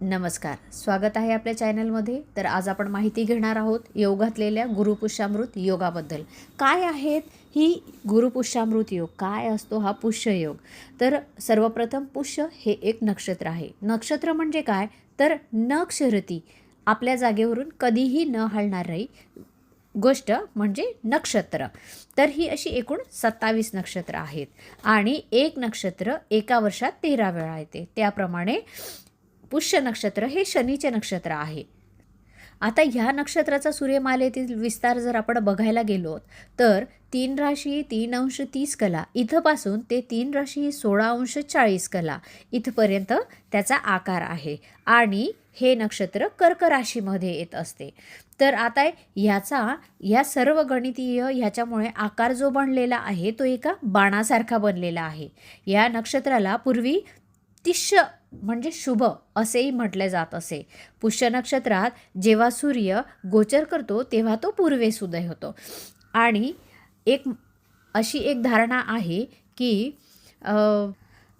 नमस्कार. स्वागत आहे आपल्या चॅनलमध्ये. तर आज आपण माहिती घेणार आहोत योग घातलेल्या गुरुपुष्यामृत योगाबद्दल. काय आहेत ही गुरुपुष्यामृत योग? काय असतो हा पुष्ययोग तर सर्वप्रथम पुष्य हे एक नक्षत्र आहे. नक्षत्र म्हणजे काय? तर नक्षरती आपल्या जागेवरून कधीही न हलणारी गोष्ट म्हणजे नक्षत्र. तर ही अशी एकूण सत्तावीस नक्षत्र आहेत. आणि एक नक्षत्र एका वर्षात तेरा वेळा येते. त्याप्रमाणे पुष्य नक्षत्र हे शनीचे नक्षत्र आहे. आता ह्या नक्षत्राचा सूर्यमालेतील विस्तार जर आपण बघायला गेलो तर तीन राशी तीन अंश तीस कला इथंपासून ते तीन राशी सोळा अंश चाळीस कला इथपर्यंत त्याचा आकार आहे. आणि हे नक्षत्र कर्क राशीमध्ये येत असते. तर आता ह्याचा या सर्व गणितीय ह्याच्यामुळे आकार जो बनलेला आहे तो एका बाणासारखा बनलेला आहे. या नक्षत्राला पूर्वी तिष्य म्हणजे शुभ असेही म्हटले जात असे. पुष्य नक्षत्रात जेव्हा सूर्य गोचर करतो तेव्हा तो पूर्वेस उदय होतो. आणि एक अशी एक धारणा आहे की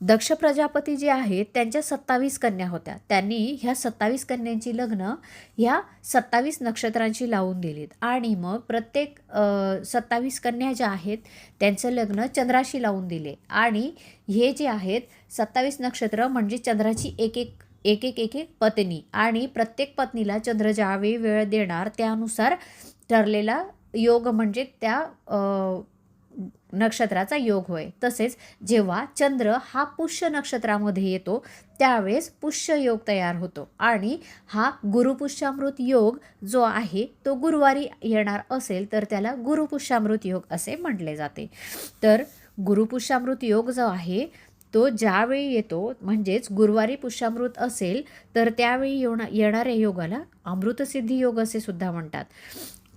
दक्ष प्रजापती जे आहेत त्यांच्या सत्तावीस कन्या होत्या. त्यांनी ह्या सत्तावीस कन्यांची लग्न ह्या सत्तावीस नक्षत्रांशी लावून दिलीत. आणि मग प्रत्येक सत्तावीस कन्या ज्या आहेत त्यांचं लग्न चंद्राशी लावून दिले. आणि हे जे आहेत सत्तावीस नक्षत्र म्हणजे चंद्राची एक एक एक एक एक एक पत्नी. आणि प्रत्येक पत्नीला चंद्र ज्यावेळी वेळ देणार त्यानुसार ठरलेला योग म्हणजे त्या नक्षत्राचा योग होय. तसेच जेव्हा चंद्र हा पुष्य नक्षत्रामध्ये येतो त्यावेळेस पुष्य योग तयार होतो. आणि हा गुरुपुष्यामृत योग जो आहे तो गुरुवारी येणार असेल तर त्याला गुरुपुष्यामृत योग असे म्हटले जाते. तर गुरुपुष्यामृत योग जो आहे तो ज्यावेळी येतो म्हणजेच गुरुवारी पुष्यामृत असेल तर त्यावेळी येणा येणाऱ्या योगाला अमृतसिद्धी योग असे सुद्धा म्हणतात.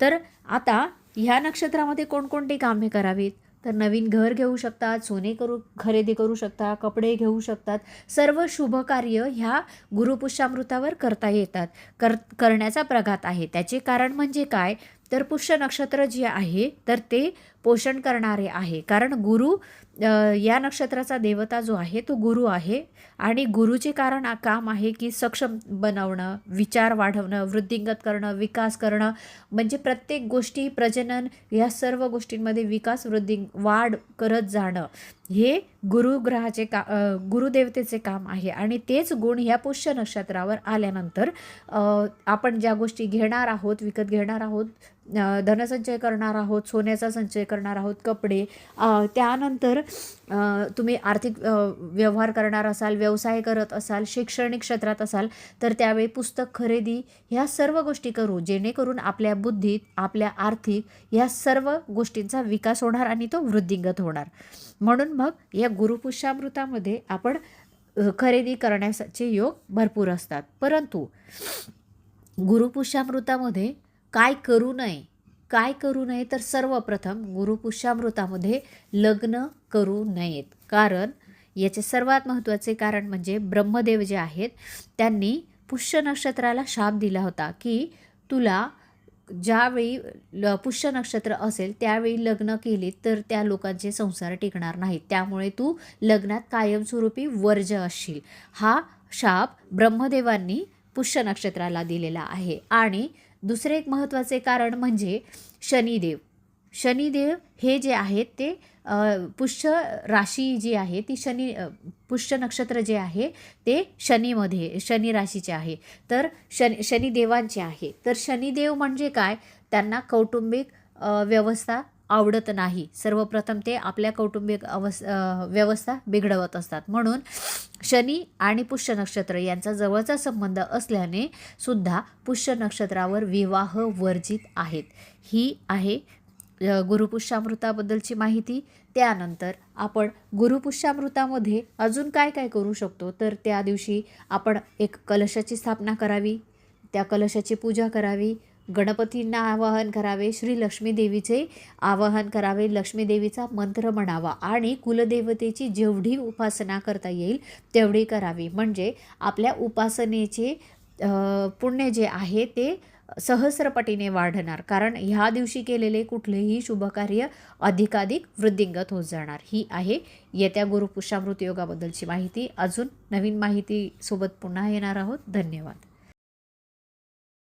तर आता ह्या नक्षत्रामध्ये कोणकोणती कामे करावीत? तर नवीन घर घेऊ शकतात सोने करू खरेदी करू शकता कपडे घेऊ शकतात. सर्व शुभ कार्य ह्या गुरुपुष्यामृतावर करता येतात कर करण्याचा प्रघात आहे. त्याचे कारण म्हणजे काय? तर पुष्य नक्षत्र जे आहे तर ते पोषण करणारे आहे. कारण गुरु या नक्षत्राचा देवता जो आहे तो गुरु आहे. आणि गुरुचे कारण काम आहे की सक्षम बनवणं विचार वाढवणं वृद्धिंगत करणं विकास करणं. म्हणजे प्रत्येक गोष्टी प्रजनन या सर्व गोष्टींमध्ये विकास वृद्धी वाढ करत जाणं हे गुरुग्रहाचे का गुरुदेवतेचे काम आहे. आणि तेच गुण ह्या पुष्य नक्षत्रावर आल्यानंतर आपण ज्या गोष्टी घेणार आहोत विकत घेणार आहोत धनसंचय करणार आहोत सोन्याचा संचय करणार आहोत कपडे. त्यानंतर तुम्ही आर्थिक व्यवहार करणार असाल व्यवसाय करत असाल शैक्षणिक क्षेत्रात असाल तर त्यावेळी पुस्तक खरेदी ह्या सर्व गोष्टी करू जेणेकरून आपल्या बुद्धीत आपल्या आर्थिक ह्या सर्व गोष्टींचा विकास होणार आणि तो वृद्धिंगत होणार. म्हणून मग या गुरुपुष्यामृतामध्ये आपण खरेदी करण्याचे योग भरपूर असतात. परंतु गुरुपुष्यामृतामध्ये काय करू नये काय करू नये तर सर्वप्रथम गुरुपुष्यामृतामध्ये लग्न करू नयेत. कारण याचे सर्वात महत्त्वाचे कारण म्हणजे ब्रह्मदेव जे आहेत त्यांनी पुष्य नक्षत्राला शाप दिला होता की तुला ज्यावेळी ल पुष्य नक्षत्र असेल त्यावेळी लग्न केले तर त्या लोकांचे संसार टिकणार नाहीत. त्यामुळे तू लग्नात कायमस्वरूपी वर्ज असशील. हा शाप ब्रह्मदेवांनी पुष्य नक्षत्राला दिलेला आहे. आणि दुसरे एक महत्त्वाचे कारण म्हणजे शनिदेव. शनिदेव हे जे आहेत ते पुष्य राशी जी आहे ती शनी पुष्य नक्षत्र जे आहे ते शनीमध्ये शनी राशीचे आहे. तर शनि शनिदेवांचे आहे. तर शनिदेव म्हणजे काय? त्यांना कौटुंबिक व्यवस्था आवडत नाही. सर्वप्रथम ते आपल्या कौटुंबिक अवस् व्यवस्था बिघडवत असतात. म्हणून शनी आणि पुष्य नक्षत्र यांचा जवळचा संबंध असल्याने सुद्धा पुष्य नक्षत्रावर विवाह वर्जित आहेत. ही आहे गुरुपुष्यामृताबद्दलची माहिती. त्यानंतर आपण गुरुपुष्यामृतामध्ये अजून काय काय करू शकतो? तर त्या दिवशी आपण एक कलशाची स्थापना करावी. त्या कलशाची पूजा करावी. गणपतींना आवाहन करावे श्री लक्ष्मी देवीचे आवाहन करावे लक्ष्मी देवीचा मंत्र म्हणावा आणि कुलदेवतेची जेवढी उपासना करता येईल तेवढी करावी. म्हणजे आपल्या उपासनेचे पुण्य जे आहे ते सहस्रपटीने वाढणार. कारण ह्या दिवशी केलेले कुठलेही शुभकार्य अधिकाधिक वृद्धिंगत होत जाणार. ही आहे येत्या गुरुपुषामृत योगाबद्दलची माहिती. अजून नवीन माहितीसोबत पुन्हा येणार आहोत. धन्यवाद.